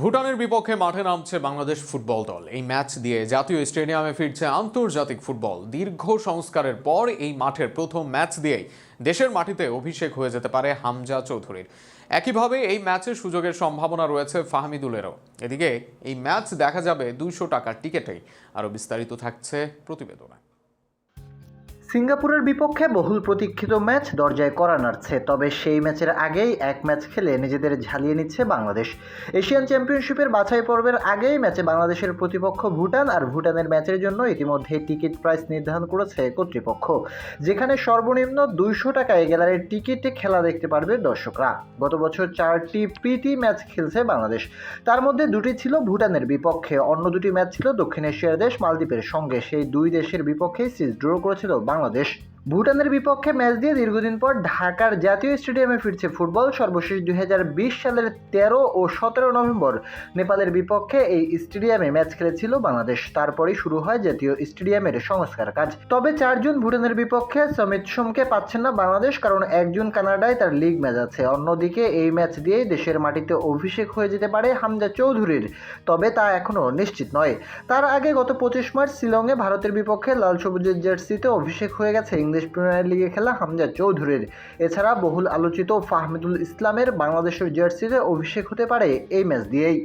ভুটানের বিপক্ষে মাঠে নামছে বাংলাদেশ ফুটবল দল। এই ম্যাচ দিয়ে জাতীয় স্টেডিয়ামে ফিরছে আন্তর্জাতিক ফুটবল। দীর্ঘ সংস্কারের পর এই মাঠের প্রথম ম্যাচ দিয়েই দেশের মাটিতে অভিষেক হয়ে যেতে পারে হামজা চৌধুরীর। একইভাবে এই ম্যাচের সুযোগের সম্ভাবনা রয়েছে ফাহমিদুলেরও। এদিকে এই ম্যাচ দেখা যাবে দুইশো টাকার টিকেটেই। আরও বিস্তারিত থাকছে প্রতিবেদনে। সিঙ্গাপুরের বিপক্ষে বহুল প্রতীক্ষিত ম্যাচ দরজায় করা নাড়ছে, তবে সেই ম্যাচের আগেই এক ম্যাচ খেলে নিজেদের ঝালিয়ে নিচ্ছে বাংলাদেশ। এশিয়ান চ্যাম্পিয়নশিপের বাছাই পর্বের আগেই ম্যাচে বাংলাদেশের প্রতিপক্ষ ভুটান, আর ভুটানের ম্যাচের জন্য ইতিমধ্যে টিকিট প্রাইস নির্ধারণ করেছে কর্তৃপক্ষ, যেখানে সর্বনিম্ন দুইশো টাকায় গ্যালারির টিকিটে খেলা দেখতে পারবে দর্শকরা। গত বছর চারটি প্রীতি ম্যাচ খেলছে বাংলাদেশ, তার মধ্যে দুটি ছিল ভুটানের বিপক্ষে, অন্য দুটি ম্যাচ ছিল দক্ষিণ এশিয়ার দেশ মালদ্বীপের সঙ্গে। সেই দুই দেশের বিপক্ষে সিরিজ ড্র করেছিল বাংলাদেশ। বাংলাদেশ ভুটানের বিপক্ষে ম্যাচ দিয়ে দীর্ঘদিন পর ঢাকার জাতীয় স্টেডিয়ামে ফিরছে ফুটবল। সর্বশেষ দুই হাজার বিশ সালের তেরো ও সতেরো নভেম্বর নেপালের বিপক্ষে এই স্টেডিয়ামে ম্যাচ খেলেছিল বাংলাদেশ। তারপরেই শুরু হয় জাতীয় স্টেডিয়ামের সংস্কার কাজ। তবে চারজন ভুটানের বিপক্ষে সমিত সোমকে পাচ্ছেন না বাংলাদেশ, কারণ একজন কানাডায় তার লিগ ম্যাচ আছে। অন্যদিকে এই ম্যাচ দিয়েই দেশের মাটিতে অভিষেক হয়ে যেতে পারে হামজা চৌধুরীর, তবে তা এখনও নিশ্চিত নয়। তার আগে গত পঁচিশ মার্চ শিলংয়ে ভারতের বিপক্ষে লাল সবুজের জার্সিতে অভিষেক হয়ে গেছে ইংলিশ প্রিমিয়ার লিগে খেলা হামজা চৌধুরীর। এছাড়া বহুল আলোচিত ফাহমিদুল ইসলামের বাংলাদেশের জার্সিতে অভিষেক হতে পারে এই ম্যাচ দিয়েই।